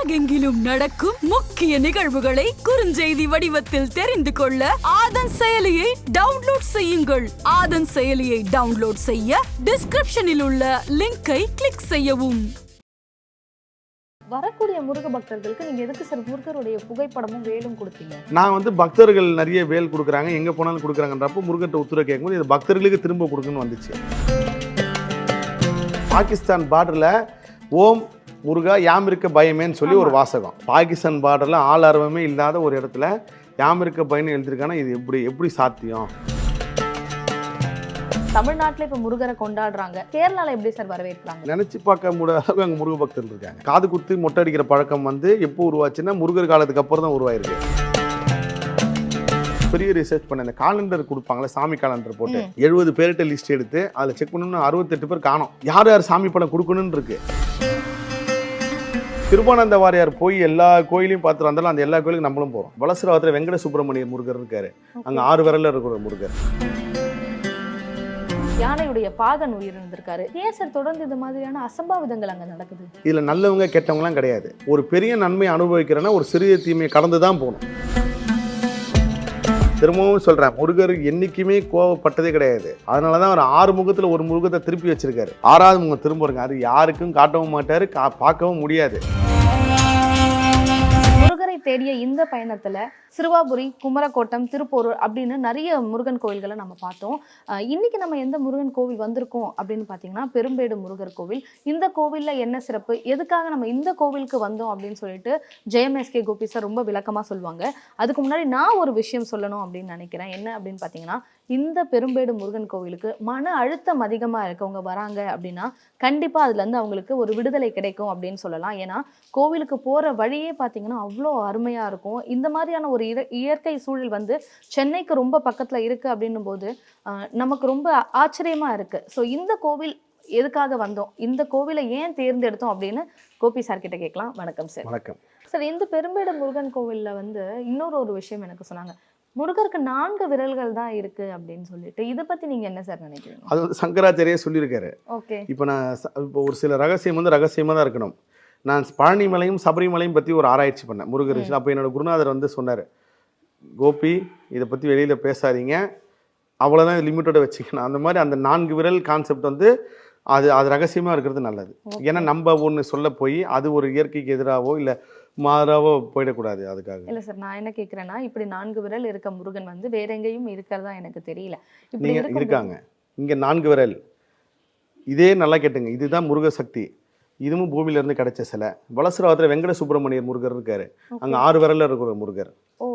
உலகெங்கிலும் நடக்கும் முக்கிய நிகழ்வுகளை குறுஞ்செய்தி வடிவத்தில் தெரிந்து கொள்ள ஆதன் செயலியை டவுன்லோட் செய்யுங்கள். ஆதன் செயலியை டவுன்லோட் செய்ய டிஸ்கிரிப்ஷனில் உள்ள லிங்கை கிளிக் செய்யவும். வரக்கூடிய முருக பக்தர்களுக்கு நீங்க எதுக்கு சார் முருகருடைய புகைப்படமும் வேலும் கொடுத்தீங்க? நான் வந்து பக்தர்கள் நிறைய வேல் கொடுக்குறாங்க எங்கே போனாலும் கொடுக்குறாங்கன்றப்போ முருகன்ட்ட உத்தரவு கேட்கும்போது இது பக்தர்களுக்கு திரும்ப கொடுக்கணும்னு வந்துச்சு. பாகிஸ்தான் பார்டரில் ஓம் முருகா யாம் இருக்க பயமேன்னு சொல்லி ஒரு வாசகம். பாகிஸ்தான் பார்டரில் ஆள் ஆர்வமே இல்லாத ஒரு இடத்துல யாம் இருக்க பயன்னு எழுதியிருக்காங்கன்னா இது எப்படி எப்படி சாத்தியம்? தமிழ்நாட்டுல இப்ப முருகரை கொண்டாடுறாங்க. கேரளால எப்படி சார் வரவேற்கிறாங்க நினச்சி பார்க்க முடியாத அளவுக்கு அங்கே முருக பக்தர்கள் இருக்காங்க. காது குத்தி மொட்டை அடிக்கிற பழக்கம் வந்து எப்போ உருவாச்சுன்னா முருகர் காலத்துக்கு அப்புறம் தான் உருவாயிருக்கு. பெரிய ரிசர்ச் பண்ண இந்த காலண்டர் கொடுப்பாங்களே சாமி காலண்டர் போட்டு எழுபது பேர்கிட்ட லிஸ்ட் எடுத்து அதில் செக் பண்ணணும்னு அறுபத்தெட்டு பேர் காணோம். யார் யார் சாமி படம் கொடுக்கணும்னு இருக்கு? திருவானந்த வாரியார் போய் எல்லா கோயிலையும் பார்த்துட்டு வந்தாலும் அந்த எல்லா கோயிலுக்கும் நம்மளும் போகிறோம் வலசராவத்தில் வெங்கட சுப்பிரமணியர் முருகர் இருக்காரு. அங்கே ஆறு விரல்ல இருக்கிற முருகர். யானையுடைய பாகன் உயிரிழந்திருக்காரு ஏன் சார் தொடர்ந்து இது மாதிரியான அசம்பாவிதங்கள் அங்க நடக்குது? இதில் நல்லவங்க கெட்டவங்கலாம் கிடையாது. ஒரு பெரிய நன்மை அனுபவிக்கிறேன்னா ஒரு சிறிய தீமையை கடந்து தான் போகணும். திரும்பவும் சொல்கிறேன் முருகர் என்றைக்குமே கோவப்பட்டதே கிடையாது. அதனால தான் அவர் ஆறு முகத்தில் ஒரு முகத்தை திருப்பி வச்சிருக்காரு. ஆறாவது முகம் திரும்ப வருங்க. அது யாருக்கும் காட்டவும் மாட்டார் கா பார்க்கவும் முடியாது. தேடிய இந்த பயணத்தில் சிறுவாபுரி குமரக்கோட்டம் திருப்போரூர் அப்படின்னு நிறைய முருகன் கோவில்களை நம்ம பார்த்தோம். இன்னைக்கு நம்ம எந்த முருகன் கோவில் வந்திருக்கோம் அப்படின்னு பார்த்தீங்கன்னா பெரும்பேடு முருகர் கோவில். இந்த கோவிலில் என்ன சிறப்பு? எதுக்காக நம்ம இந்த கோவிலுக்கு வந்தோம் அப்படின்னு சொல்லிட்டு ஜெயம்எஸ்கே கோபி சார் ரொம்ப விளக்கமாக சொல்லுவாங்க. அதுக்கு முன்னாடி நான் ஒரு விஷயம் சொல்லணும் அப்படின்னு நினைக்கிறேன். என்ன அப்படின்னு பார்த்தீங்கன்னா இந்த பெரும்பேடு முருகன் கோவிலுக்கு மன அழுத்தம் அதிகமாக இருக்கவங்க வராங்க அப்படின்னா கண்டிப்பாக அதுலேருந்து அவங்களுக்கு ஒரு விடுதலை கிடைக்கும் அப்படின்னு சொல்லலாம். ஏன்னா கோவிலுக்கு போகிற வழியே பார்த்தீங்கன்னா அவ்வளோ அருமையாக இருக்கும். இந்த மாதிரியான ஒரு இய- இயற்கை சூழல் வந்து சென்னைக்கு ரொம்ப பக்கத்தில் இருக்குது அப்படின்னும் போது நமக்கு ரொம்ப ஆச்சரியமாக இருக்குது ஸோ இந்த கோவில் எதுக்காக வந்தோம்? இந்த கோவிலை ஏன் தேர்ந்தெடுத்தோம் அப்படின்னு கோபி சார் கிட்ட கேட்கலாம். வணக்கம் சார் வணக்கம். சார் இந்த பெரும்பேடு முருகன் கோவில்ல வந்து இன்னொரு ஒரு விஷயம் எனக்கு சொன்னாங்க. முருகருக்கு நான்கு விரல்கள் தான் இருக்கு அப்படின்னு சொல்லிட்டு இதை பத்தி நீங்க என்ன சார் நினைக்கிறீங்க? அது வந்து சங்கராச்சாரியே சொல்லியிருக்காரு. ஓகே. இப்போ நான் இப்போ ஒரு சில ரகசியம் வந்து ரகசியமாக தான் இருக்கணும். நான் பழனிமலையும் சபரிமலையும் பற்றி ஒரு ஆராய்ச்சி பண்ணேன். முருகர் அப்போ என்னோட குருநாதர் வந்து சொன்னார் கோபி இதை பற்றி வெளியில் பேசாதீங்க. அவ்வளோதான் லிமிட்டோட வச்சுக்கணும். அந்த மாதிரி அந்த நான்கு விரல் கான்செப்ட் வந்து அது அது ரகசியமாக இருக்கிறது நல்லது. ஏன்னா நம்ம ஒன்று சொல்ல போய் அது ஒரு இயற்கைக்கு எதிராகவோ இல்லை மாறாவோ போயிடக்கூடாது அதுக்காக. இல்ல சார் நான் என்ன கேக்குறேன்னா இப்படி நான்கு விரல் இருக்க முருகன் வந்து வேற எங்கேயும் இருக்கிறதா எனக்கு தெரியல. நீங்கள் இருக்காங்க. இங்கே நான்கு விரல். இதே நல்லா கேட்டுங்க. இதுதான் முருக சக்தி. இதுவும் பூமியிலேருந்து கிடைச்ச சிலை. வலசராவத்தில் வெங்கட சுப்பிரமணியர் முருகர் இருக்காரு. அங்கே ஆறு விரல்ல இருக்கிற முருகர். ஓ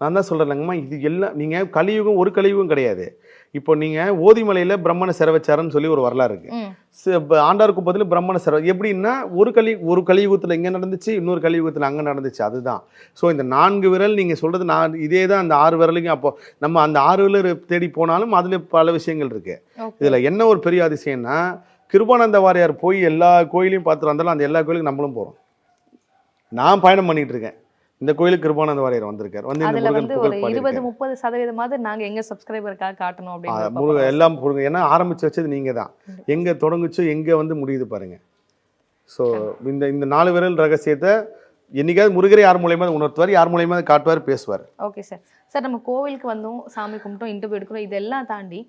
நான் தான் சொல்கிறேங்கம்மா இது எல்லாம் நீங்கள் கலியுகம் ஒரு கலியுகம் கிடையாது. இப்போ நீங்கள் ஓதிமலையில் பிரம்மனை சிற வச்சாருன்னு சொல்லி ஒரு வரலாறு இருக்கு. ம். சி- இப்ப ஆண்டார் குப்பத்தில் பிரம்மனை சிற எப்படின்னா ஒரு கலி ஒரு கலியுகத்தில் இங்கே நடந்துச்சு இன்னொரு கலியுகத்தில் அங்கே நடந்துச்சு அதுதான். ஸோ இந்த நான்கு விரல் நீங்கள் சொல்கிறது நான் இதே தான் அந்த ஆறு விரலுக்கும் அப்போ நம்ம அந்த ஆறு விரல் தேடி போனாலும் அதில் பல விஷயங்கள் இருக்கு. ஓகே. இதில் என்ன ஒரு பெரிய அதிசயம்னா கிருபானந்த வாரியார் போய் எல்லா கோயிலையும் பார்த்துட்டு வந்தாலும் அந்த எல்லா கோயிலுக்கும் நம்மளும் போகிறோம் நான் பயணம் பண்ணிட்டு இருக்கேன். இந்த கோயிலுக்கு கிருபானந்த வாரியார் வந்திருக்கார். வந்து அதுல வந்து ஒரு இருபது. முப்பது சதவீதமாவது நாங்க எங்க சப்ஸ்கிரைபருக்காக காட்டணும் அப்படின்னு முருகன் எல்லாம் முருகன் ஏன்னா ஆரம்பிச்சு வச்சது நீங்க தான். எங்க தொடங்குச்சோ எங்க வந்து முடியுது பாருங்க. ஸோ இந்த இந்த நாலு விரல் ரகசியத்தை என்னைக்காவது முருகரை யார் மூலியமா உணர்த்துவார் யார் மூலியமா காட்டுவார் பேசுவார். ஓகே சார் சார் நம்ம கோவிலுக்கு வந்தோம் சாமி கும்பிட்டோம் இன்டர்வியூ எடுக்கிறோம் இதெல்லாம் தாண்டி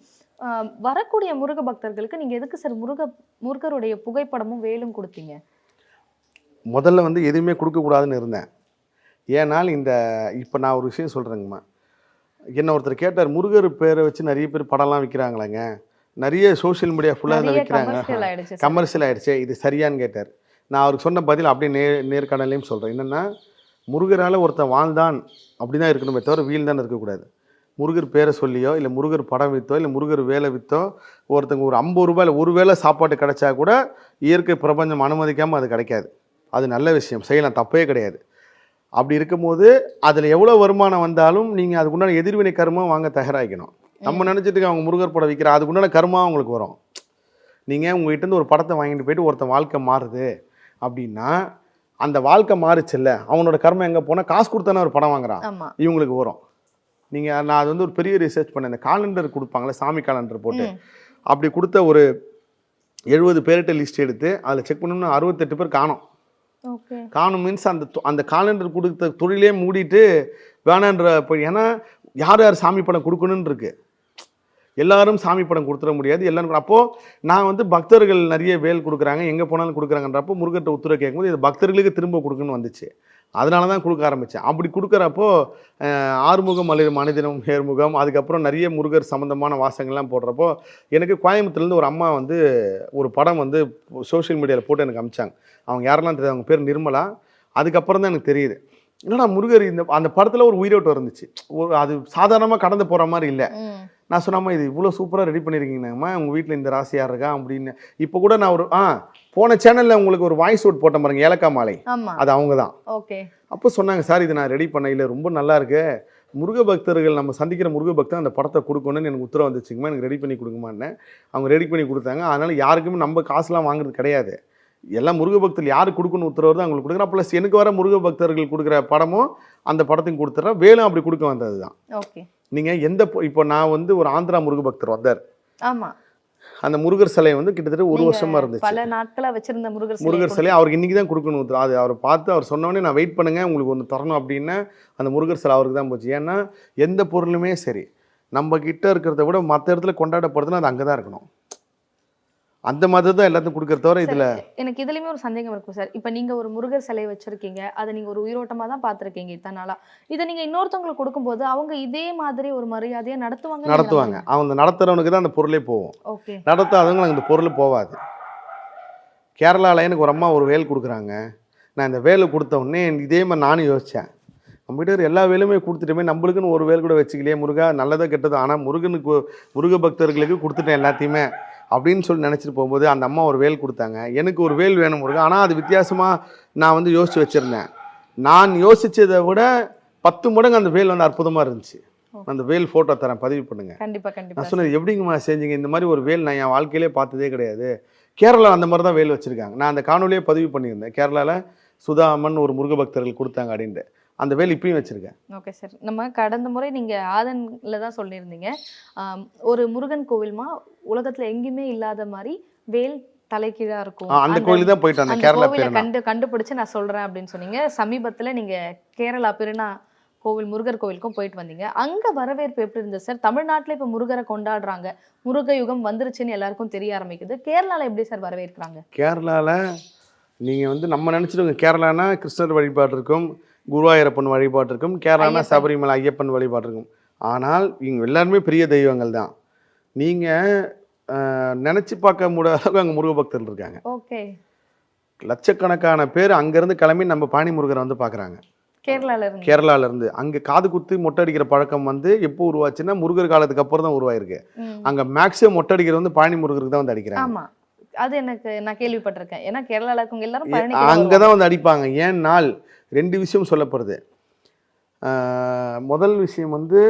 வரக்கூடிய முருக பக்தர்களுக்கு நீங்க எதுக்கு சார் முருக முருகருடைய புகைப்படமும் வேலும் கொடுத்தீங்க? முதல்ல வந்து எதுவுமே கொடுக்கக்கூடாதுன்னு இருந்தேன். ஏனால் இந்த இப்போ நான் ஒரு விஷயம் சொல்கிறேங்கம்மா என்ன ஒருத்தர் கேட்டார் முருகர் பேரை வச்சு நிறைய பேர் படம்லாம் விற்கிறாங்களாங்க நிறைய சோஷியல் மீடியா ஃபுல்லாக நிறைய விற்கிறாங்க கமர்ஷியல் ஆயிடுச்சு ஆயிடுச்சு. இது சரியான்னு கேட்டார். நான் அவருக்கு சொன்ன பதில் அப்படியே நே நேர்காணலையும் சொல்கிறேன் என்னென்னா முருகரால் ஒருத்தன் வாழ்ந்தான் அப்படி தான் இருக்கணுமே தவிர வீல் தான் இருக்கக்கூடாது. முருகர் பேரை சொல்லியோ இல்லை முருகர் படம் விற்றோ இல்லை முருகர் வேலை விற்றோ ஒருத்தங்க ஒரு ஐம்பது ரூபாயில் ஒரு வேளை சாப்பாடு கிடைச்சா கூட இயற்கை பிரபஞ்சம் அனுமதிக்காமல் அது கிடைக்காது. அது நல்ல விஷயம். செய்யலாம். தப்பே கிடையாது. அப்படி இருக்கும்போது அதில் எவ்வளோ வருமானம் வந்தாலும் நீங்கள் அதுக்குண்டான எதிர்வினை கர்மம் வாங்க தயாராகிக்கணும். நம்ம நினச்சிட்டு அவங்க முருகர் படம் விற்கிற அதுக்குண்டான கர்மா உங்களுக்கு வரும். நீங்கள் உங்ககிட்ட இருந்து ஒரு படத்தை வாங்கிட்டு போயிட்டு ஒருத்தன் வாழ்க்கை மாறுது அப்படின்னா அந்த வாழ்க்கை மாறுச்சுல்ல. அவனோட கர்மம் எங்கே போனால் காசு கொடுத்தானே ஒரு படம் வாங்குறான். இவங்களுக்கு வரும். நீங்கள் நான் அது வந்து ஒரு பெரிய ரிசர்ச் பண்ணேன். இந்த காலண்டர் கொடுப்பாங்களே சாமி காலண்டர் போட்டு. அப்படி கொடுத்த ஒரு எழுபது பேர்கிட்ட லிஸ்ட் எடுத்து அதில் செக் பண்ணோம்னா அறுபத்தெட்டு பேர் காணோம். காணும் மீன்ஸ் அந்த தொ- அந்த காலண்டர் கொடுத்த தொழிலே மூடிட்டு வேணான்ற இப்போ ஏன்னா யார் யார் சாமி படம் கொடுக்கணும்னு இருக்கு. எல்லாரும் சாமி படம் கொடுத்துட முடியாது. எல்லாரும் அப்போ நான் வந்து பக்தர்கள் நிறைய வேல் கொடுக்குறாங்க எங்கே போனாலும் கொடுக்குறாங்கன்றப்போ முருகர்கிட்ட உத்தரவு கேட்கும்போது இது பக்தர்களுக்கு திரும்ப கொடுக்கணும்னு வந்துச்சு. அதனால தான் கொடுக்க ஆரம்பித்தேன் அப்படி கொடுக்குறப்போ ஆறுமுகம் மலர் மனிதனம் ஏர்முகம் அதுக்கப்புறம் நிறைய முருகர் சம்மந்தமான வாசகங்கள்லாம் போடுறப்போ எனக்கு கோயம்புத்தூர்லேருந்து ஒரு அம்மா வந்து ஒரு படம் வந்து சோஷியல் மீடியாவில் போட்டு எனக்கு அமிச்சாங்க. அவங்க யாரெல்லாம் தெரியாது அவங்க பேர் நிர்மலா. அதுக்கப்புறம் தான் எனக்கு தெரியுது. என்னடா முருகர் இந்த அந்த படத்தில் ஒரு உயிரோட்டம் இருந்துச்சு. ஒரு அது சாதாரணமாக கடந்து போகிற மாதிரி இல்லை. நான் சொன்னாம்மா இது இவ்வளோ சூப்பராக ரெடி பண்ணியிருக்கீங்கம்மா உங்கள் வீட்டில் இந்த ராசி யார் இருக்கா? அப்படின்னு. இப்போ கூட நான் ஒரு ஆ போன சேனலில் உங்களுக்கு ஒரு வாய்ஸ் அவுட் போட்டேன் பாருங்க ஏலக்காய் மாலை. அது அவங்க தான் ஓகே. அப்போ சொன்னாங்க சார் இது நான் ரெடி பண்ண இல்லை ரொம்ப நல்லா இருக்கு. முருக பக்தர்கள் நம்ம சந்திக்கிற முருக பக்தர் அந்த படத்தை கொடுக்கணும்னு எனக்கு உத்தரவு வந்துச்சுங்கம்மா. எனக்கு ரெடி பண்ணி கொடுங்கம்மான்னு அவங்க ரெடி பண்ணி கொடுத்தாங்க. அதனால யாருக்குமே நம்ம காசுலாம் வாங்குறது கிடையாது. எல்லாம் முருக பக்தர்கள் யாருக்கு கொடுக்கணும் உத்தரவு தான் அவங்களுக்கு கொடுக்குறேன். ப்ளஸ் எனக்கு வர முருக பக்தர்கள் கொடுக்குற படமும் அந்த படத்தையும் கொடுத்துட்றேன். வேலும் அப்படி கொடுக்க வந்தது தான் ஓகே நீங்கள் எந்த இப்போ நான் வந்து ஒரு ஆந்திரா முருக பக்தர் வந்தார். ஆமா. அந்த முருகர் சிலை வந்து கிட்டத்தட்ட ஒரு வருஷமா இருந்துச்சு. பல நாட்களா வச்சிருந்த முருகர் முருகர் சிலை அவருக்கு இன்னைக்கு தான் கொடுக்கணும். அது அவர் பார்த்து அவர் சொன்னோடனே நான் வெயிட் பண்ணுங்க உங்களுக்கு ஒன்று தரணும் அப்படின்னா அந்த முருகர் சிலை அவருக்கு தான் போச்சு. ஏன்னா எந்த பொருளுமே சரி. நம்ம கிட்ட இருக்கிறத விட மற்ற இடத்துல கொண்டாடப்படுதுன்னா அது அங்கே தான் இருக்கணும். அந்த மாதிரி தான் எல்லாத்துக்கும் கொடுக்கறத தவிர இதில் எனக்கு இதுலயுமே ஒரு சந்தேகம் இருக்கும் சார். இப்போ நீங்க ஒரு முருகர் சிலை வச்சிருக்கீங்க. அதை நீங்க ஒரு உயிரோட்டமா தான் பார்த்திருக்கீங்க இத்தனை நாளா. இதை நீங்க இன்னொருத்தவங்களுக்கு கொடுக்கும்போது அவங்க இதே மாதிரி ஒரு மரியாதையா நடத்துவாங்க. நடத்துவாங்க அவங்க நடத்துறவனுக்கு தான் அந்த பொருளே போகும். ஓகே. நடத்தாதவங்களுக்கு அந்த பொருள் போகாது கேரளாவில் எனக்கு ஒரு அம்மா ஒரு வேல் கொடுக்குறாங்க. நான் இந்த வேலை கொடுத்த உடனே இதே மாதிரி நானும் யோசித்தேன் நம்மகிட்ட எல்லா வேலுமே கொடுத்துட்டோமே நம்மளுக்குன்னு ஒரு வேல் கூட வச்சுக்கலையே முருகா. நல்லதோ கெட்டதோ. ஆனால் முருகனுக்கு முருக பக்தர்களுக்கு கொடுத்துட்டேன் எல்லாத்தையுமே. அப்படின்னு சொல்லி நினச்சிட்டு போகும்போது அந்த அம்மா ஒரு வேல் கொடுத்தாங்க. எனக்கு ஒரு வேல் வேணும் முருகா. ஆனால் அது வித்தியாசமாக நான் வந்து யோசித்து வச்சுருந்தேன். நான் யோசித்ததை விட பத்து மடங்கு அந்த வேல் வந்து அற்புதமாக இருந்துச்சு. அந்த வேல் ஃபோட்டோ தரேன் பதிவு பண்ணுங்க. கண்டிப்பா கண்டிப்பா. நான் சொன்னது எப்படிங்கம்மா செஞ்சீங்க? இந்த மாதிரி ஒரு வேல் நான் என் வாழ்க்கையிலே பார்த்ததே கிடையாது. கேரளா அந்த மாதிரி தான் வேல் வச்சுருக்காங்க. நான் அந்த காணொலியே பதிவு பண்ணியிருந்தேன். கேரளாவில் சுதாமன் ஒரு முருக பக்தர்கள் கொடுத்தாங்க அப்படின்ட்டு. அந்த வேல் இப்பயும் வச்சுருக்கேன். ஓகே சார் நம்ம கடந்த முறை நீங்க ஆதன்ல தான் சொல்லியிருந்தீங்க. ஒரு முருகன் கோவில்மா உலகத்துல எங்கேயுமே இல்லாத மாதிரி வேல் தலைகீழா இருக்கும். அந்த கோயிலுக்கு தான் போயிட்டு வந்தேன். கேரளா கண்டு கண்டுபிடிச்சு நான் சொல்றேன் அப்படின்னு சொன்னீங்க. சமீபத்துல நீங்க கேரளா பெருனா கோவில் முருகர் கோவிலுக்கும் போயிட்டு வந்தீங்க. அங்க வரவேற்பு எப்படி இருந்தது சார் தமிழ்நாட்டுல இப்ப முருகரை கொண்டாடுறாங்க. முருக யுகம் வந்துருச்சுன்னு எல்லாருக்கும் தெரிய ஆரம்பிக்குது. கேரளால எப்படி சார் வரவேற்கிறாங்க? கேரளாவில் நீங்கள் வந்து நம்ம நினச்சிட்டு கேரளானா கிருஷ்ணர் வழிபாடு இருக்கும். குருவாயூரப்பன் வழிபாடு இருக்கும் கேரளானா. சபரிமலை ஐயப்பன் வழிபாடு இருக்கும் ஆனால் இங்கே எல்லாருமே பெரிய தெய்வங்கள் தான். நீங்கள் நினச்சி பார்க்க முடியாத அங்கே முருக பக்தர்கள் இருக்காங்க. ஓகே. லட்சக்கணக்கான பேர் அங்கேருந்து கிளம்பி நம்ம பாணி முருகரை வந்து பார்க்குறாங்க. கேரளால இருந்து கேரளால இருந்து அங்கே காது குத்து மொட்டை அடிக்கிற பழக்கம் வந்து எப்போ உருவாச்சுன்னா முருகர் காலத்துக்கு அப்புறம் தான் உருவாயிருக்கு. அங்கே மேக்ஸிமம் மொட்டை அடிக்கிறது வந்து பழனி முருகருக்கு தான் வந்து அடிக்கிறாங்க. அது எனக்கு நான் கேள்விப்பட்டிருக்கேன். ஏன்னா கேரளால இருக்கவங்க எல்லாரும் பழனி அங்கே தான் வந்து அடிப்பாங்க. ஏன்னால் ரெண்டு விஷயம் சொல்லப்படுது. முதல் விஷயம் வந்து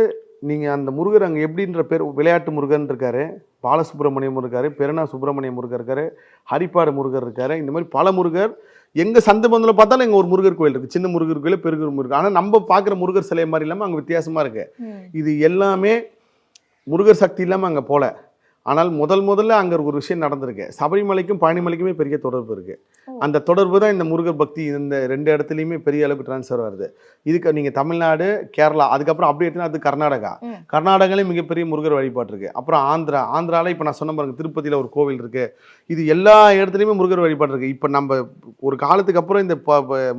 நீங்கள் அந்த முருகர் அங்கே எப்படின்ற பேர் விளையாட்டு முருகன் இருக்காரு பாலசுப்ரமணியம் இருக்காரு பெருனா சுப்பிரமணியம் முருகர் இருக்காரு ஹரிப்பாடு முருகர் இருக்காரு இந்த மாதிரி பல முருகர். எங்க சந்து பந்தில் பார்த்தாலும் எங்க ஒரு முருகர் கோயில் இருக்கு சின்ன முருகர் கோயில் பெருகர் முருகர் ஆனால் நம்ம பார்க்குற முருகர் சிலை மாதிரி இல்லாமல் அங்கே வித்தியாசமா இருக்கு. ம். இது எல்லாமே முருகர் சக்தி இல்லாமல் அங்கே போல. ஆனால் முதல் முதல்ல அங்கே ஒரு விஷயம் நடந்திருக்கு. சபரிமலைக்கும் பழனிமலைக்குமே பெரிய தொடர்பு இருக்கு. ஓ. அந்த தொடர்பு தான் இந்த முருகர் பக்தி இந்த ரெண்டு இடத்துலையுமே பெரிய அளவுக்கு ட்ரான்ஸ்ஃபர் வருது இதுக்கு நீங்கள் தமிழ்நாடு கேரளா அதுக்கப்புறம் அப்படி எடுத்தீங்கன்னா அது கர்நாடகா. கர்நாடகாலையும் மிகப்பெரிய முருகர் வழிபாடு இருக்கு. அப்புறம் ஆந்திரா ஆந்திரால இப்போ நான் சொன்ன பாருங்க திருப்பதியில் ஒரு கோவில் இருக்கு. இது எல்லா இடத்துலையுமே முருகர் வழிபாடு இருக்கு. இப்போ நம்ம ஒரு காலத்துக்கு அப்புறம் இந்த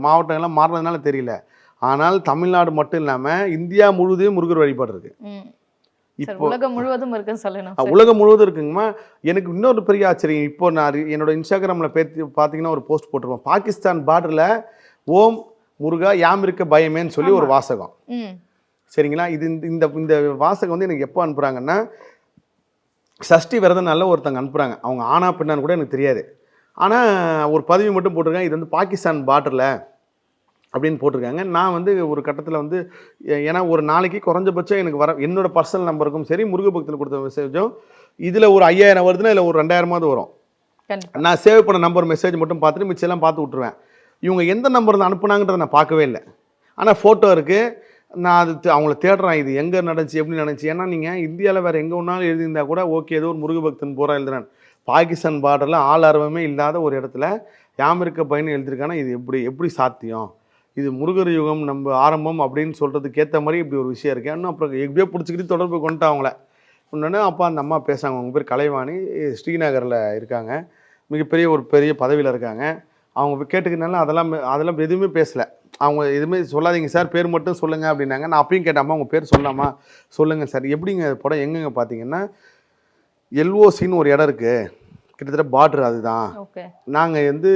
மாவட்டங்கள்லாம் மாறினதுனால தெரியல. ஆனால் தமிழ்நாடு மட்டும் இல்லாமல் இந்தியா முழுவதும் முருகர் வழிபாடு இருக்கு. ம். சார் இப்போ உலகம் முழுவதும் இருக்குன்னு சொல்லணும். உலகம் முழுவதும் இருக்குங்கம்மா. எனக்கு இன்னொரு பெரிய ஆச்சரியம். இப்போ நான் என்னோட இன்ஸ்டாகிராமில் பேத்தி பார்த்தீங்கன்னா ஒரு போஸ்ட் போட்டிருப்பேன் பாகிஸ்தான் பார்டரில் ஓம் முருகா யாம் இருக்க பயமேன்னு சொல்லி ஒரு. வாசகம். சரிங்களா? இது இந்த- இந்த வாசகம் வந்து எனக்கு எப்போ அனுப்புகிறாங்கன்னா சஷ்டி விரத நாளில் ஒருத்தங்க அனுப்புகிறாங்க அவங்க ஆனா பெண்ணான்னு கூட எனக்கு தெரியாது. ஆனால் ஒரு பதிவு மட்டும் போட்டிருக்காங்க இது வந்து பாகிஸ்தான் பார்டரில் அப்படின்னு போட்டிருக்காங்க. நான் வந்து ஒரு கட்டத்தில் வந்து ஏன்னா ஒரு நாளைக்கு குறைஞ்சபட்சம் எனக்கு வர என்னோட பர்சனல் நம்பருக்கும் சரி முருக பக்தன் கொடுத்த மெசேஜும் இதில் ஒரு ஐயாயிரம் வருதுன்னா இல்லை ஒரு ரெண்டாயிரமாவது வரும். நான் சேவ் பண்ண நம்பர் மெசேஜ் மட்டும் பார்த்துட்டு மிச்செல்லாம் பார்த்து விட்ருவேன் இவங்க எந்த நம்பர் தான் அனுப்புனாங்கன்றதை நான் பார்க்கவே இல்லை. ஆனால் ஃபோட்டோ இருக்குது நான் அது அவங்கள தேடுறேன். இது எங்கே நடந்துச்சு எப்படி நடந்துச்சு? ஏன்னா நீங்கள் இந்தியாவில் வேறு எங்கே ஒன்றாலும் எழுதியிருந்தா கூட ஓகே ஏதோ ஒரு முருகபக்தன் போகிறா எழுதுறேன். பாகிஸ்தான் பார்டரில் ஆள் ஆர்வமே இல்லாத ஒரு இடத்துல யாம் இருக்க பயன் எழுதியிருக்காங்கன்னா இது எப்படி எப்படி சாத்தியம்? இது முருகர் யுகம் நம்ம ஆரம்பம் அப்படின்னு சொல்கிறதுக்கு ஏற்ற மாதிரி இப்படி ஒரு விஷயம் இருக்கு. இன்னும் அப்புறம் எப்படியோ பிடிச்சிக்கிட்டு தொடர்பு கொண்டு அவங்கள. உடனே அப்பா அந்த அம்மா பேசாங்க அவங்க பேர் கலைவாணி. ஸ்ரீநகரில் இருக்காங்க. மிகப்பெரிய ஒரு பெரிய பதவியில் இருக்காங்க. அவங்க கேட்டுக்கிறனால அதெல்லாம் அதெல்லாம் எதுவுமே பேசலை. அவங்க எதுவுமே சொல்லாதீங்க சார். பேர் மட்டும் சொல்லுங்கள் அப்படின்னாங்க. நான் அப்பயும் கேட்டாமல் அவங்க உங்கள் பேர் சொல்லாமா? சொல்லுங்கள் சார். எப்படிங்க படம் எங்கெங்க பார்த்தீங்கன்னா எல்ஓசின்னு ஒரு இடம் இருக்குது கிட்டத்தட்ட பார்டர் அதுதான். நாங்கள் வந்து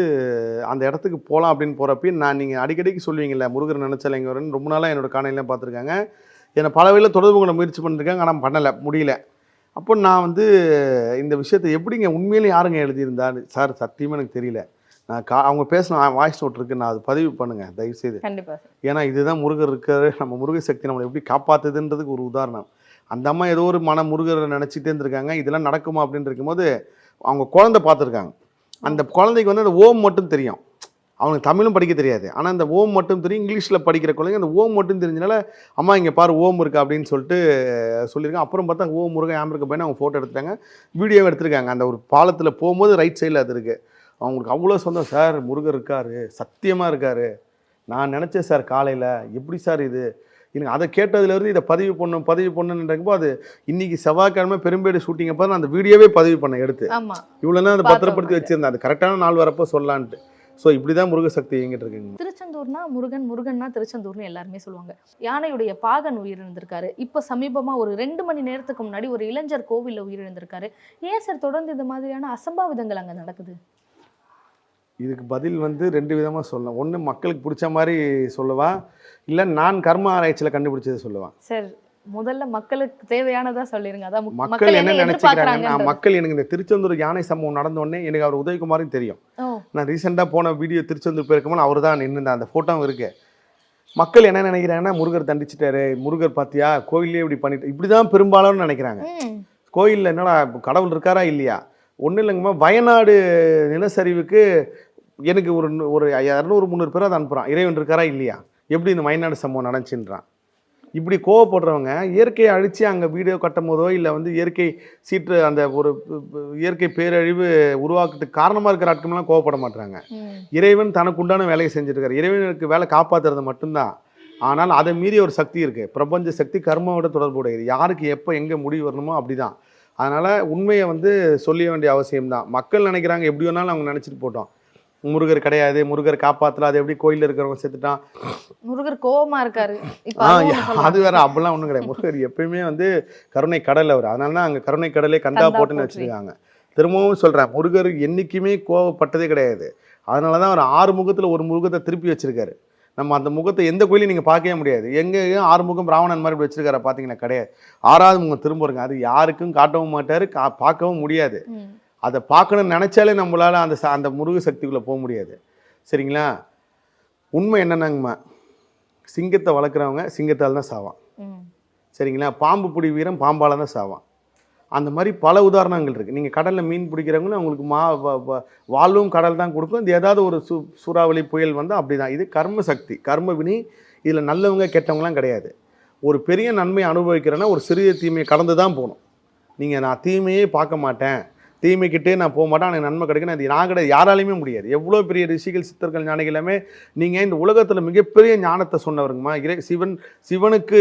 அந்த இடத்துக்கு போகலாம் அப்படின்னு போகிறப்ப நான் நீங்கள் அடிக்கடிக்கு சொல்லுவீங்கல்ல முருகர் நினச்சல இங்கே வரேன்னு ரொம்ப நாளாக என்னோட காணையிலாம் பார்த்துருக்காங்க. என்னை பல வழியில் தொடர்பு கொள்ள முயற்சி பண்ணிருக்காங்க ஆனால் பண்ணலை முடியல. அப்போ நான் வந்து இந்த விஷயத்தை எப்படிங்க உண்மையிலே யாருங்க எழுதியிருந்தா? சார் சத்தியமாக எனக்கு தெரியல. நான் கா அவங்க பேசின வாய்ஸ் நோட் இருக்கு நான் அது பதிவு பண்ணுங்கள் தயவுசெய்து. ஏன்னா இதுதான் முருகர் இருக்காரு நம்ம முருகர் சக்தி நம்மளை எப்படி காப்பாத்துதுன்றதுக்கு ஒரு உதாரணம். அந்த அம்மா ஏதோ ஒரு மன முருகரை நினச்சிட்டே இருந்திருக்காங்க இதெல்லாம் நடக்குமா அப்படின்னு இருக்கும்போது அவங்க குழந்தை பார்த்துருக்காங்க. அந்த குழந்தைக்கு வந்து அந்த ஓம் மட்டும் தெரியும். அவனுக்கு தமிழும் படிக்க தெரியாது. ஆனால் அந்த ஓம் மட்டும் தெரியும் இங்கிலீஷில் படிக்கிற குழந்தைங்க அந்த ஓம் மட்டும் தெரிஞ்சனால அம்மா இங்கே பாரு ஓம் இருக்கா? அப்படின்னு சொல்லிட்டு சொல்லியிருக்காங்க. அப்புறம் பார்த்தா ஓம் முருகன் ஆம் இருக்க பையன் அவங்க ஃபோட்டோ எடுத்துட்டாங்க. வீடியோவும் எடுத்திருக்காங்க. அந்த ஒரு பாலத்தில் போகும்போது ரைட் சைடில் அது இருக்குது அவங்களுக்கு அவ்வளோ சொந்தம் சார் முருகர் இருக்காரு. சத்தியமாக இருக்காரு. நான் நினச்சேன் சார் காலையில். எப்படி சார் இது? எனக்கு அதை கேட்டதுலேருந்து இதை பதிவு பண்ணும் பதிவு பண்ணுன்றப்போ அது இன்னைக்கு செவ்வாய்க்கிழமை பெரும்பேடு ஷூட்டிங் அப்போ நான் அந்த வீடியோவே பதிவு பண்ண எடுத்து. ஆமா. இவ்வளோ தான் அதை பத்திரப்படுத்தி. வச்சிருந்தேன். அது கரெக்டான நாள் வரப்போ சொல்லலான்ட்டு. ஸோ இப்படி தான் முருக சக்தி இயங்கிட்டு இருக்குங்க. திருச்செந்தூர்னா முருகன் முருகன்னா திருச்செந்தூர்னு எல்லாருமே சொல்லுவாங்க. யானையுடைய பாகன் உயிரிழந்திருக்காரு. இப்போ சமீபமா ஒரு ரெண்டு மணி நேரத்துக்கு முன்னாடி ஒரு இளைஞர் கோவில்ல உயிரிழந்திருக்காரு. ஏன் சார் தொடர்ந்து இந்த மாதிரியான அசம்பாவிதங்கள் அங்க நடக்குது? இதுக்கு பதில் வந்து ரெண்டு விதமாக சொல்லலாம். ஒன்று மக்களுக்கு பிடிச்ச மாதிரி சொல்லவா இல்லை நான் கர்ம ஆராய்ச்சியில் கண்டுபிடிச்சதை சொல்லவா. சார் முதல்ல மக்களுக்கு தேவையானதா சொல்லிருங்க. அதான் மக்கள் என்ன நினைச்சுக்கிறாங்கன்னா எதிர்பார்க்கறாங்கன்றது. மக்கள் எனக்கு இந்த திருச்செந்தூர் யானை சம்பவம் நடந்த உடனே எனக்கு அவர் உதயகுமாரும் தெரியும். நான் ரீசெண்டாக போன வீடியோ திருச்செந்தூர் போயிருக்கும்போது அவர் தான் நின்று அந்த ஃபோட்டோவும் இருக்கு. மக்கள் என்ன நினைக்கிறாங்கன்னா முருகர் தண்டிச்சிட்டாரு. முருகர் பார்த்தியா கோயிலே இப்படி பண்ணிட்டு இப்படி தான் பெரும்பாலும் நினைக்கிறாங்க கோயிலில் என்னடா கடவுள் இருக்காரா இல்லையா? ஒன்றும் இல்லைங்கம்மா வயநாடு நிலச்சரிவுக்கு எனக்கு ஒரு ஒரு இரநூறு முந்நூறு பேர் அதை அனுப்புகிறான் இறைவன் இருக்காரா இல்லையா? எப்படி இந்த வயநாடு சம்பவம் நடந்துச்சுன்றான். இப்படி கோவப்படுறவங்க இயற்கையை அழித்து அங்கே வீடியோ கட்டும் போதோ இல்லை வந்து இயற்கை சீற்று அந்த ஒரு இயற்கை பேரழிவு உருவாக்குறதுக்கு காரணமாக இருக்கிற ஆட்கள்லாம் கோவப்பட மாட்டாங்க ம். இறைவன் தனக்கு உண்டான வேலையை செஞ்சுருக்காரு. இறைவனுக்கு வேலை காப்பாற்றுறது மட்டும்தான். ஆனால் அதை மீறி ஒரு சக்தி இருக்குது பிரபஞ்ச சக்தி கர்மாவோட தொடர்புடையது. யாருக்கு எப்போ எங்கே முடிவு வரணுமோ அப்படிதான். அதனால் உண்மையை வந்து சொல்ல வேண்டிய அவசியம்தான். மக்கள் நினைக்கிறாங்க எப்படி வேணாலும் அவங்க நினச்சிட்டு போட்டோம். முருகர் கிடையாது முருகர் காப்பாற்றல அது எப்படி கோயிலில் இருக்கிறவங்க செத்துட்டான் முருகர் கோவமா இருக்காரு. அது வேற அப்படிலாம் ஒன்றும் கிடையாது. முருகர் எப்பயுமே வந்து கருணை கடல் அவர். அதனால தான் அங்கே கருணை கடலே கந்தா போட்டுன்னு. வச்சிருக்காங்க. திரும்பவும் சொல்கிறேன் முருகர் என்றைக்குமே கோவப்பட்டதே கிடையாது. அதனால தான் அவர் ஆறு முகத்தில் ஒரு முகத்தை திருப்பி வச்சிருக்காரு. நம்ம அந்த முகத்தை எந்த கோயிலையும் நீங்கள் பார்க்கவே முடியாது. எங்கேயும் ஆறு முகம் ராவணன் மாதிரி இப்படி வச்சிருக்காரு பார்த்தீங்கன்னா கிடையாது. ஆறாவது முகம் திரும்ப இருங்க அது யாருக்கும் காட்டவும் மாட்டார் கா பார்க்கவும் முடியாது. அதை பார்க்கணும்னு நினச்சாலே நம்மளால அந்த அந்த முருக சக்திக்குள்ளே போக முடியாது. சரிங்களா? உண்மை என்னன்னாங்கம்மா? சிங்கத்தை வளர்க்குறவங்க சிங்கத்தால் தான் சாவான். சரிங்களா? பாம்பு பிடி வீரன் பாம்பால் தான் சாவான். அந்த மாதிரி பல உதாரணங்கள் இருக்குது நீங்கள் கடலில் மீன் பிடிக்கிறவங்களும் அவங்களுக்கு மா வாழ்வும் கடல் தான் கொடுக்கும். இது ஏதாவது ஒரு சு சூறாவளி புயல் வந்து அப்படி தான் இது கர்ம சக்தி. கர்ம வினி இதில் நல்லவங்க கெட்டவங்களாம் கிடையாது. ஒரு பெரிய நன்மையை அனுபவிக்கிறேன்னா ஒரு சிறிய தீமையை கடந்து தான் போகணும். நீங்கள் நான் தீமையே பார்க்க மாட்டேன். தீமைக்கிட்டே நான் போக மாட்டேன் எனக்கு நன்மை கிடைக்கணும் அது நான் கிடையாது யாராலையுமே முடியாது. எவ்வளோ பெரிய ரிஷிகள் சித்தர்கள் ஞானிகள் எல்லாமே நீங்கள் இந்த உலகத்தில் மிகப்பெரிய ஞானத்தை சொன்னவருங்கம்மா. இறை சிவன் சிவனுக்கு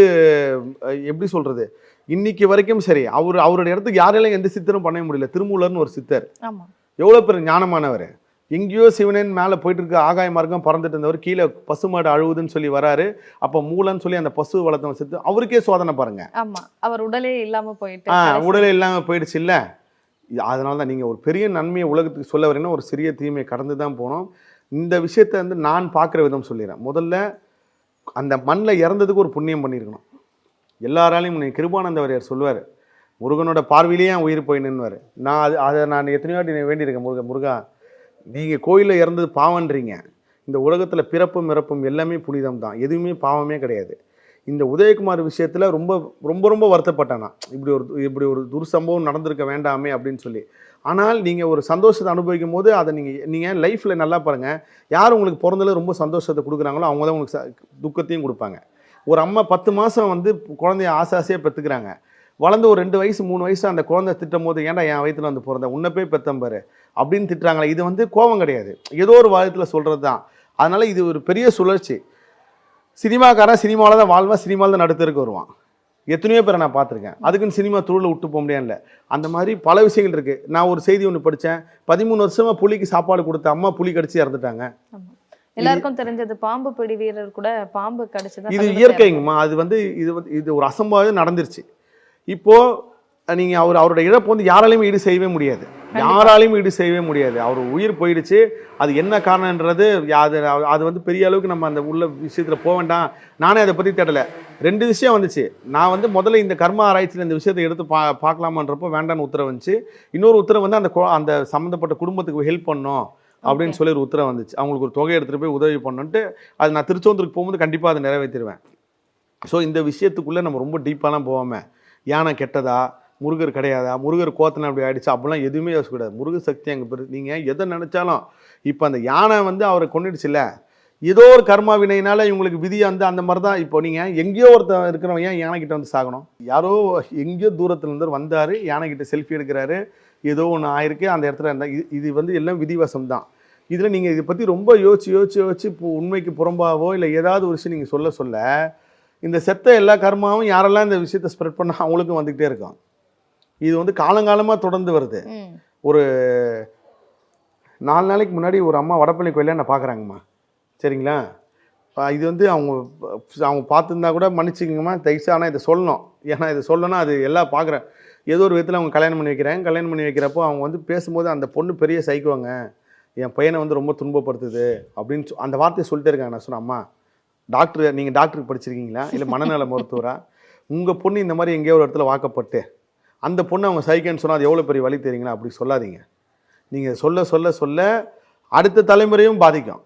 எப்படி சொல்கிறது இன்னைக்கு வரைக்கும் சரி அவர் அவருடைய இடத்துக்கு யாராலையும் எந்த சித்தரும் பண்ண முடியல. திருமூலர்னு ஒரு சித்தர். எவ்வளோ பெரிய ஞானமானவர். எங்கேயோ சிவனேன் மேலே போயிட்டு இருக்க ஆகாய மார்க்கம் பறந்துட்டு இருந்தவர் கீழே பசுமாடு அழுவுதுன்னு சொல்லி வராரு. அப்போ மூலன்னு சொல்லி அந்த பசு வளர்த்தவன் செத்து அவருக்கே சோதனை பாருங்க. ஆமா. அவர் உடலே இல்லாம போயிட்டு உடலே இல்லாமல் போயிடுச்சு இல்லை? அதனால தான் நீங்கள் ஒரு பெரிய நன்மையை உலகத்துக்கு சொல்ல வரீங்கன்னா ஒரு சிறிய தீமையை கடந்து தான் போனோம் இந்த விஷயத்தை வந்து நான் பார்க்குற விதம் சொல்லிடுறேன். முதல்ல அந்த மண்ணில் இறந்ததுக்கு ஒரு புண்ணியம் பண்ணியிருக்கணும். எல்லாராலையும் நீ கிருபானந்த வாரியார் சொல்லுவார் முருகனோட பார்வையிலேயே என் உயிர் போய் நின்வார் நான் அது அதை நான் எத்தனையோ வாட்டி வேண்டியிருக்கேன் முருக முருகா. நீங்கள் கோயிலில் இறந்தது பாவன்றீங்க. இந்த உலகத்தில் பிறப்பும் இறப்பும் எல்லாமே புனிதம் தான் எதுவுமே பாவமே கிடையாது. இந்த உதயகுமார் விஷயத்தில் ரொம்ப ரொம்ப ரொம்ப வருத்தப்பட்டேன் நான். இப்படி ஒரு இப்படி ஒரு துர்சம்பவம் நடந்திருக்க வேண்டாமே அப்படின்னு சொல்லி. ஆனால் நீங்கள் ஒரு சந்தோஷத்தை அனுபவிக்கும் போது அதை நீங்கள் நீங்கள் லைஃப்பில் நல்லா பாருங்கள் யார் உங்களுக்கு பிறந்தல ரொம்ப சந்தோஷத்தை கொடுக்குறாங்களோ அவங்க தான் உங்களுக்கு ச- துக்கத்தையும் கொடுப்பாங்க. ஒரு அம்மா பத்து மாதம் வந்து குழந்தைய ஆசை ஆசையாக பெற்றுக்கிறாங்க வளர்ந்து ஒரு ரெண்டு வயசு மூணு வயசு அந்த குழந்தை திட்டும் போது ஏன்டா என் வயிற்றுல வந்து பிறந்த உன்னை போய் பெத்தம் அப்படின்னு திட்டுறாங்களே இது வந்து கோபம் கிடையாது. ஏதோ ஒரு வாரத்தில் சொல்கிறது தான் அதனால் இது ஒரு பெரிய சுழற்சி. சினிமாக்காரன் சினிமாவில் தான் வாழ்வான் சினிமாவில் தான் நடுத்தருக்கு வருவான். எத்தனையோ பேரை நான் பார்த்துருக்கேன். அதுக்குன்னு சினிமா துருளில் விட்டு போக முடியாது அந்த மாதிரி பல விஷயங்கள் இருக்குது நான் ஒரு செய்தி ஒன்று படித்தேன் பதிமூணு வருஷமாக புலிக்கு சாப்பாடு கொடுத்த அம்மா புலி கடிச்சு இறந்துட்டாங்க. எல்லாருக்கும் தெரிஞ்சது பாம்பு பிடி வீரர் கூட பாம்பு கடிச்சுதான் இது இயற்கைங்கம்மா. அது வந்து இது வந்து இது ஒரு அசம்பாவிதம் நடந்துருச்சு. இப்போ நீங்கள் அவர் அவரோட இழப்பு வந்து யாராலையும் ஈடு செய்யவே முடியாது. யாராலையும் ஈடு செய்யவே முடியாது. அவர் உயிர் போயிடுச்சு. அது என்ன காரணன்றது அது அது வந்து பெரிய அளவுக்கு நம்ம அந்த உள்ள விஷயத்தில் போக வேண்டாம். நானே அதை பற்றி தேடலை. ரெண்டு விஷயம் வந்துச்சு. நான் வந்து முதல்ல இந்த கர்ம ஆராய்ச்சியில் இந்த விஷயத்தை எடுத்து பா பார்க்கலாமான்றப்போ வேண்டான்னு உத்தரவு வந்துச்சு. இன்னொரு உத்தரவு வந்து அந்த அந்த சம்மந்தப்பட்ட குடும்பத்துக்கு ஹெல்ப் பண்ணணும் அப்படின்னு சொல்லி ஒரு உத்தரவு வந்துச்சு. அவங்களுக்கு ஒரு தொகை எடுத்துகிட்டு போய் உதவி பண்ணணுன்ட்டு அது நான் திருச்செந்தூருக்கு போகும்போது கண்டிப்பாக அதை நிறைவேற்றிடுவேன் ஸோ இந்த விஷயத்துக்குள்ளே நம்ம ரொம்ப டீப்பாலாம் போகாமல் யானை கெட்டதா முருகர் கிடையாதா? முருகர் கோத்தனை அப்படி ஆகிடுச்சு அப்படிலாம் எதுவுமே யோசிக்கக்கூடாது. முருக சக்தி அங்கே பெரு நீங்கள் எதை நினச்சாலும் இப்போ அந்த யானை வந்து அவரை கொண்டுடுச்சுல்ல ஏதோ ஒரு கர்மா வினையினால இவங்களுக்கு விதி வந்து அந்த மாதிரி தான் இப்போ நீங்கள் எங்கேயோ ஒருத்தன் இருக்கிறவன் ஏன் யானைக்கிட்ட வந்து சாகணும்? யாரோ எங்கேயோ தூரத்துலேருந்து வந்தார் யானைக்கிட்ட செல்ஃபி எடுக்கிறாரு ஏதோ ஒன்று ஆயிருக்கு அந்த இடத்துல இருந்தால் இது இது வந்து எல்லாம் விதிவசம் தான் இதில் நீங்கள் இதை பற்றி ரொம்ப யோசிச்சு யோசிச்சு யோசிச்சு இப்போ உண்மைக்கு புறம்பாவோ இல்லை ஏதாவது ஒரு விஷயம் நீங்கள் சொல்ல சொல்ல இந்த செத்த எல்லா கர்மாவும் யாரெல்லாம் இந்த விஷயத்தை ஸ்ப்ரெட் பண்ண அவங்களுக்கும் வந்துக்கிட்டே இருக்கும். இது வந்து காலங்காலமாக தொடர்ந்து வருது. ம். நாலு நாளைக்கு முன்னாடி ஒரு அம்மா வடப்பள்ளி கோயிலில் நான் பார்க்குறாங்கம்மா சரிங்களா? இது வந்து அவங்க அவங்க பார்த்துருந்தா கூட மன்னிச்சுக்கங்கம்மா தயவுசு ஆனால் இதை சொல்லணும். ஏன்னா இதை சொல்லணும்னா அது எல்லாம் பார்க்குறேன் ஏதோ ஒரு விதத்தில் அவங்க கல்யாணம் பண்ணி வைக்கிறாங்க கல்யாணம் பண்ணி வைக்கிறப்போ அவங்க வந்து பேசும்போது அந்த பொண்ணு பெரிய சைக்குவாங்க என் பையனை வந்து ரொம்ப துன்பப்படுத்துது அப்படின்னு சொ- அந்த வார்த்தையை சொல்லிட்டே இருக்காங்க. நான் சொன்னேன் அம்மா டாக்டர் நீங்கள் டாக்டருக்கு படிச்சிருக்கீங்களா? இல்லை மனநல மருத்துவரா? உங்கள் பொண்ணு இந்த மாதிரி எங்கேயோ ஒரு இடத்துல வாக்கப்பட்டு அந்த பொண்ணு அவங்க சைக்கன்னு சொன்னால் அது எவ்வளோ பெரிய வழி தெரியுங்களா? அப்படி சொல்லாதீங்க. நீங்கள் சொல்ல சொல்ல சொல்ல அடுத்த தலைமுறையும் பாதிக்கும்.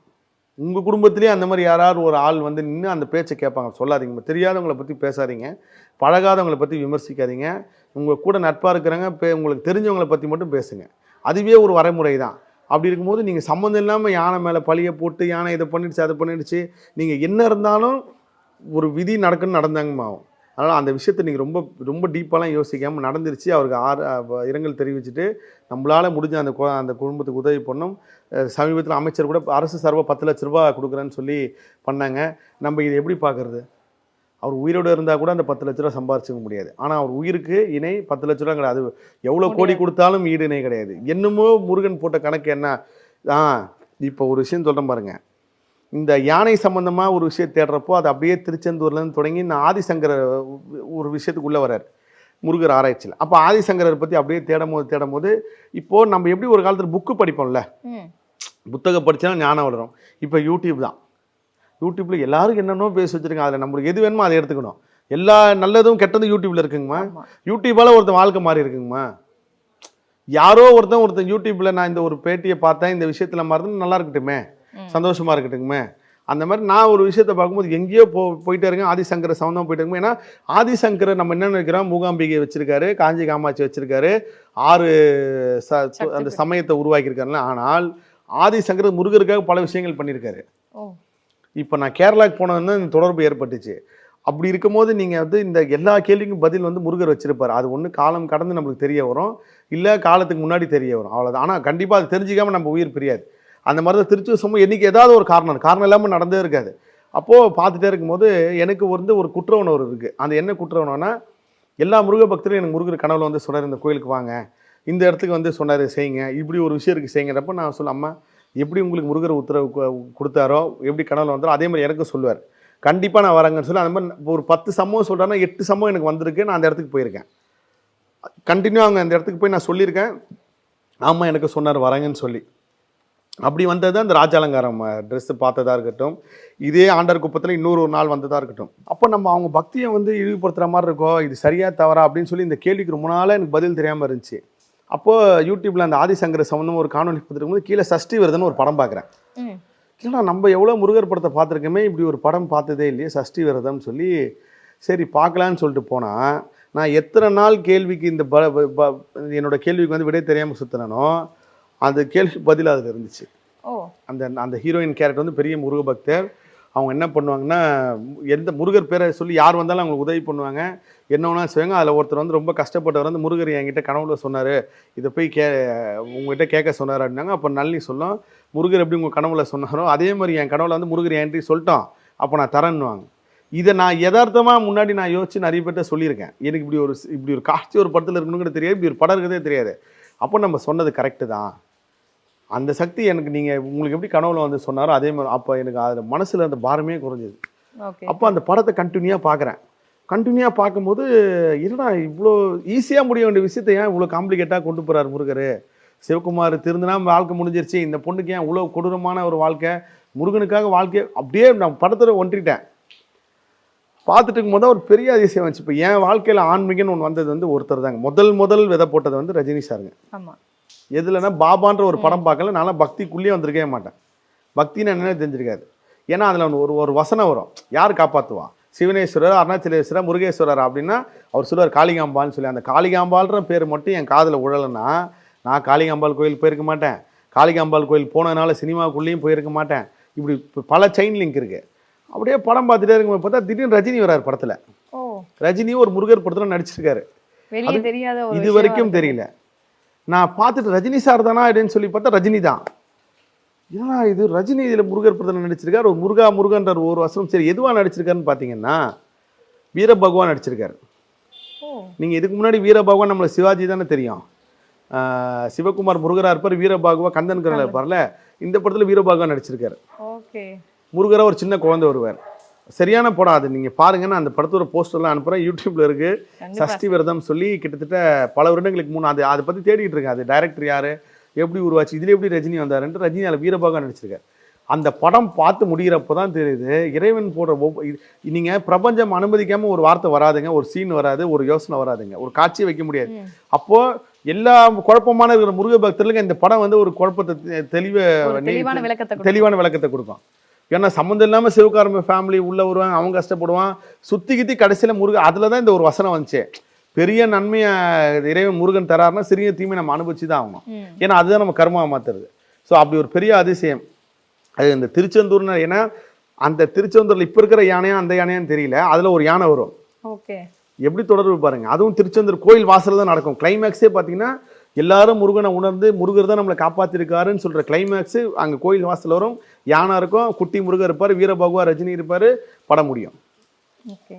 உங்கள் குடும்பத்திலேயே அந்த மாதிரி யாராவது ஒரு ஆள் வந்து நின்று அந்த பேச்சை கேட்பாங்க. சொல்லாதீங்க. தெரியாதவங்களை பற்றி பேசாதீங்க. பழகாதவங்கள பற்றி விமர்சிக்காதீங்க. உங்கள் கூட நட்பாக இருக்கிறவங்க பே உங்களுக்கு தெரிஞ்சவங்கள பற்றி மட்டும் பேசுங்க. அதுவே ஒரு வரைமுறை தான். அப்படி இருக்கும்போது நீங்கள் சம்மந்தம் இல்லாமல் யானை மேலே பழியை போட்டு யானை இதை பண்ணிடுச்சு அதை பண்ணிடுச்சு நீங்கள் என்ன இருந்தாலும் ஒரு விதி நடக்குன்னு நடந்தாங்கம்மாவும். அதனால் அந்த விஷயத்தை நீங்கள் ரொம்ப ரொம்ப டீப்பாலாம் யோசிக்காமல் நடந்துருச்சு. அவருக்கு ஆறு இரங்கல் தெரிவிச்சுட்டு நம்மளால் முடிஞ்ச அந்த கு- அந்த குடும்பத்துக்கு உதவி பண்ணோம். சமீபத்தில் அமைச்சர் கூட அரசு சார்பாக பத்து லட்ச ரூபாய் கொடுக்குறேன்னு சொல்லி பண்ணாங்க. நம்ம இதை எப்படி பார்க்குறது அவர் உயிரோடு இருந்தால் கூட அந்த பத்து லட்ச ரூபா சம்பாரிச்சிக்க முடியாது. ஆனால் அவர் உயிருக்கு இணை பத்து லட்ச ரூபா கிடையாது எவ்வளோ கோடி. கொடுத்தாலும் ஈடு இணை கிடையாது. என்னமோ முருகன் போட்ட கணக்கு என்ன? ஆ இப்போ ஒரு விஷயம் சொல்கிறேன் பாருங்க. இந்த யானை சம்பந்தமாக ஒரு விஷயம் தேடுறப்போ அது அப்படியே திருச்செந்தூர்லேருந்து தொடங்கி இந்த ஆதிசங்கர ஒரு விஷயத்துக்குள்ளே வரார் முருகர் ஆராய்ச்சியில். அப்போ ஆதிசங்கரர் பற்றி அப்படியே தேடும் போது தேடும் போது இப்போது நம்ம எப்படி ஒரு காலத்தில் புக்கு படிப்போம்ல. புத்தகம் படித்தா ஞானம் வளரும். இப்போ யூடியூப் தான். யூடியூப்பில் எல்லாரும் என்னென்னோ பேசி வச்சுருக்காங்க. அதில் நம்மளுக்கு எது வேணுமோ அதை எடுத்துக்கணும். எல்லா நல்லதும் கெட்டதும் யூடியூப்பில் இருக்குங்கம்மா. யூடியூப்பால் ஒருத்தன் வாழ்க்கை மாறி இருக்குங்கம்மா. யாரோ ஒருத்தன் ஒருத்தன் யூடியூப்பில் நான் இந்த ஒரு பேட்டியை பார்த்தேன் இந்த விஷயத்தில் மாறுதுன்னு நல்லா இருக்கட்டுமே. ம். சந்தோஷமா இருக்கட்டுமே அந்த மாதிரி நான் ஒரு விஷயத்தை பார்க்கும்போது எங்கேயோ போ போயிட்டே இருக்கேன். ஆதிசங்கர சம்மந்தம் போயிட்டு இருக்கேன் ஏன்னா ஆதிசங்கரை நம்ம என்ன நினைக்கிறோம்? மூகாம்பிகை வச்சிருக்காரு காஞ்சி காமாட்சி வச்சிருக்காரு. ஆறு ச அந்த. சமயத்தை உருவாக்கியிருக்காருல ஆனால் ஆதிசங்கர் முருகருக்காக பல விஷயங்கள் பண்ணியிருக்காரு. இப்போ நான் கேரளாக்கு போனதுன்னு இந்த தொடர்பு ஏற்பட்டுச்சு. அப்படி இருக்கும்போது நீங்கள் வந்து இந்த எல்லா கேள்விக்கும் பதில் வந்து முருகர் வச்சிருப்பார். அது ஒன்று காலம் கடந்து நம்மளுக்கு தெரிய வரும். இல்லை காலத்துக்கு முன்னாடி தெரிய வரும். அவ்வளோதான் ஆனால் கண்டிப்பாக அது தெரிஞ்சிக்காம நம்ம உயிர் பிரியாது. அந்த மாதிரி தான் திருச்சி சமூகம் என்றைக்கு ஏதாவது ஒரு காரணம். காரணம் இல்லாமல் நடந்தே இருக்காது. அப்போது பார்த்துட்டே இருக்கும்போது எனக்கு வந்து ஒரு குற்ற உணர்வு இருக்குது அந்த என்ன குற்ற உணவுனா எல்லா முருக பக்தரும் எனக்கு முருகர் கனவுல வந்து சொன்னார் இந்த கோயிலுக்கு வாங்க. இந்த இடத்துக்கு வந்து சொன்னார் செய்யுங்க. இப்படி ஒரு விஷயம் இருக்குது செய்யுங்கிறப்ப நான் சொல்ல அம்மா எப்படி உங்களுக்கு முருகர் உத்தரவு கொடுத்தாரோ எப்படி கனவுல வந்தாரோ அதே மாதிரி எனக்கும் சொல்லுவார். கண்டிப்பாக நான் வரேங்கன்னு சொல்லி அந்த மாதிரி ஒரு பத்து சம்பவம் சொல்கிறேன்னா எட்டு சம்பவம் எனக்கு வந்திருக்கு. நான் அந்த இடத்துக்கு போயிருக்கேன். கண்டினியூ அவங்க அந்த இடத்துக்கு போய் நான் சொல்லியிருக்கேன். ஆமாம் எனக்கு சொன்னார் வரேங்கன்னு சொல்லி. அப்படி வந்தது அந்த ராஜாலங்காரம் ட்ரெஸ்ஸு பார்த்ததா இருக்கட்டும். இதே ஆண்டர் குப்பத்தில் இன்னொரு ஒரு நாள் வந்ததா இருக்கட்டும். அப்போ நம்ம அவங்க பக்தியை வந்து இழிவுபடுத்துகிற மாதிரி இருக்கோ இது சரியா தவறா அப்படின்னு சொல்லி இந்த கேள்விக்கு ரொம்ப நாளாக எனக்கு பதில் தெரியாமல் இருந்துச்சு. அப்போது யூடியூப்பில் அந்த ஆதிசங்கர சம்பந்தம் ஒரு காணொலி பார்த்துருக்கும் போது கீழே சஷ்டி வருதுன்னு ஒரு படம் பார்க்குறேன். இல்லைனா நம்ம எவ்வளோ முருகர் படத்தை பார்த்துருக்கோமே இப்படி ஒரு படம் பார்த்ததே இல்லையே சஷ்டி விரதம்னு சொல்லி. சரி பார்க்கலான்னு சொல்லிட்டு போனால் நான் எத்தனை நாள் கேள்விக்கு இந்த ப ப- ப- என்னோட கேள்விக்கு வந்து விடை தெரியாமல் சுற்றினோ அந்த கேள்வி பதில் அதில் இருந்துச்சு. ஓ. அந்த அந்த ஹீரோயின் கேரக்டர் வந்து பெரிய முருக பக்தர் அவங்க என்ன பண்ணுவாங்கன்னா எந்த முருகர் பேரை சொல்லி யார் வந்தாலும் அவங்களுக்கு உதவி பண்ணுவாங்க. என்ன வேணா செய்வாங்க. அதில் ஒருத்தர் வந்து ரொம்ப கஷ்டப்பட்டவர் வந்து முருகர் என்கிட்ட கனவுல சொன்னார். இதை போய் கே உங்ககிட்ட கேட்க சொன்னார் அப்படின்னாங்க. அப்போ நல்லி சொல்லும் முருகர் எப்படி உங்கள் கனவுல சொன்னாரோ அதே மாதிரி என் கனவுல வந்து முருகர் என்கிட்ட சொல்லிட்டோம் அப்போ நான் தரேன்னுவாங்க. இதை நான் யதார்த்தமாக முன்னாடி நான் யோசிச்சு நிறைய பேர்ட்ட சொல்லியிருக்கேன். எனக்கு இப்படி ஒரு இப்படி ஒரு காட்சி ஒரு படத்தில் இருக்கணுங்கிறது தெரியாது. இப்படி ஒரு படம் இருக்கிறதே தெரியாது. அப்போ நம்ம சொன்னது கரெக்டு தான். அந்த சக்தி எனக்கு நீங்கள் உங்களுக்கு எப்படி கனவுல வந்து சொன்னாரோ அதே மாதிரி அப்போ எனக்கு அதில் மனசில் அந்த பாரமே குறைஞ்சது. அப்போ அந்த படத்தை கண்டினியூவாக பார்க்குறேன் கண்டினியூவாக பார்க்கும்போது என்னடா இவ்வளோ ஈஸியாக முடிய வேண்டிய விஷயத்தை ஏன் இவ்வளோ காம்ப்ளிகேட்டாக கொண்டு போகிறார் முருகர்? சிவகுமார் திருந்தினா வாழ்க்கை முடிஞ்சிருச்சு. இந்த பொண்ணுக்கு ஏன் இவ்வளோ கொடூரமான ஒரு வாழ்க்கை? முருகனுக்காக வாழ்க்கை. அப்படியே நான் படத்தில் ஒன்றிட்டேன். பார்த்துட்டு இருக்கும்போது ஒரு பெரிய அதிசயம் வந்துச்சு. இப்போ என் வாழ்க்கையில் ஆன்மீகம்னு ஒன்று வந்தது வந்து ஒருத்தர் தாங்க. முதல் முதல் விதை போட்டது வந்து ரஜினி சாருங்க. ஆமா. எதுலன்னா பாபான்ற ஒரு படம் பார்க்கல நான்லாம் பக்திக்குள்ளேயே வந்திருக்கவே மாட்டேன். பக்தின்னு என்னன்னு தெரிஞ்சிருக்காது ஏன்னா அதில் ஒரு ஒரு வசனம் வரும். யார் காப்பாற்றுவா சிவனேஸ்வரர் அருணாச்சலேஸ்வரர் முருகேஸ்வரர் அப்படின்னா அவர் சொல்லுவார் காளிகாம்பாள்னு சொல்லி. அந்த காளிகாம்பாள்ன்ற பேர் மட்டும் என் காதில் உழலைன்னா நான் காளிகாம்பாள் கோயில் போயிருக்க மாட்டேன். காளிகாம்பாள் கோயில் போனதுனால சினிமாக்குள்ளேயும் போயிருக்க மாட்டேன். இப்படி இப்ப பல செயின் லிங்க் இருக்குது அப்படியே படம் பார்த்துட்டே இருக்கும்போது பார்த்தா திடீர்னு ரஜினி வரார் படத்தில். ரஜினியும் ஒரு முருகர் படத்தில் நடிச்சிருக்காரு. இது வரைக்கும். தெரியல. நான் பார்த்துட்டு ரஜினி சார் தானா அப்படின்னு சொல்லி பார்த்தா ரஜினி தான். ஏன்னா இது? ரஜினி இதில் முருகர் படத்தில் நடிச்சிருக்காரு. ஒரு முருகா முருகன்ற ஒரு வசனம். சரி எதுவாக நடிச்சிருக்காருன்னு பார்த்தீங்கன்னா வீரபகவான் நடிச்சிருக்காரு. ஓ. நீங்கள் இதுக்கு முன்னாடி வீரபகவான் நம்மளை சிவாஜி தானே தெரியும். சிவகுமார் முருகரா இருப்பார் வீரபாகுவா கந்தன் கரல இருப்பார்ல இந்த படத்தில் வீரபாகுவா நடிச்சிருக்காரு. ஓகே. முருகரா ஒரு சின்ன குழந்தை வருவார். சரியான படம் அது நீங்கள் பாருங்க நான் அந்த படத்தோட போஸ்டர்லாம் அனுப்புகிறேன் யூடியூப்ல இருக்கு. சஷ்டி விரதம் சொல்லி கிட்டத்தட்ட பல வருடங்களுக்கு முன்ன அது அதை பற்றி தேடிட்டு இருக்கேன் அது டைரக்டர் யார்? எப்படி உருவாச்சு? இதில் எப்படி ரஜினி வந்தாருன்ட்டு ரஜினி அதில் வீரபாகா நடிச்சிருக்காரு. அந்த படம் பார்த்து முடிகிறப்போ தான் தெரியுது இறைவன் போடுற ஒவ்வொரு நீங்கள் பிரபஞ்சம் அனுமதிக்காமல் ஒரு வார்த்தை வராதுங்க ஒரு சீன் வராது ஒரு யோசனை வராதுங்க. ஒரு காட்சியை வைக்க முடியாது. ம். அப்போ எல்லா குழப்பமான இருக்கிற முருக பக்தர்களுக்கு இந்த படம் வந்து ஒரு குழப்பத்தை தெளிவை தெளிவான விளக்கத்தை கொடுக்கும். ஏன்னா சம்மந்தம் இல்லாமல் சிவகாரம்ப ஃபேமிலி உள்ள வருவாங்க அவங்க கஷ்டப்படுவான் சுத்தி கித்தி கடைசியில் முருகன் அதில் தான் இந்த ஒரு வசனம் வந்துச்சு. பெரிய நன்மையை இறைவன் முருகன் தராருன்னா சிறிய தீமை நம்ம அனுபவிச்சு தான் ஆகணும். ஏன்னா அதுதான் நம்ம கர்மாவை மாத்துறது. ஸோ அப்படி ஒரு பெரிய அதிசயம். அது இந்த திருச்செந்தூர்னு ஏன்னா அந்த திருச்செந்தூரில் இப்போ இருக்கிற யானையா அந்த யானையான்னு தெரியல. அதில் ஒரு யானை வரும். ஓகே. எப்படி தொடர்பு பாருங்க. அதுவும் திருச்செந்தூர் கோயில் வாசல்ல தான் நடக்கும். கிளைமேக்ஸே பார்த்தீங்கன்னா எல்லாரும் முருகனை உணர்ந்து முருகர் தான் நம்மளை காப்பாத்திருக்காருன்னு சொல்ற கிளைமேக்ஸ் அங்க கோயில் வாசல் வரும். யானை இருக்கும் குட்டி முருகர் இருப்பாரு வீரபகவா ரஜினி இருப்பாரு படம் முடியும். ஓகே.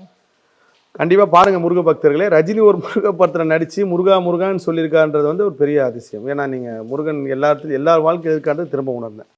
கண்டிப்பா பாருங்க முருக பக்தர்களே ரஜினி ஒரு முருக படத்துல நடிச்சு முருகா முருகான்னு சொல்லியிருக்கான்றது வந்து ஒரு பெரிய அதிசயம். ஏன்னா நீங்க முருகன் எல்லா எல்லார் வாழ்க்கை இருக்கான்றது திரும்ப உணர்ந்தேன்.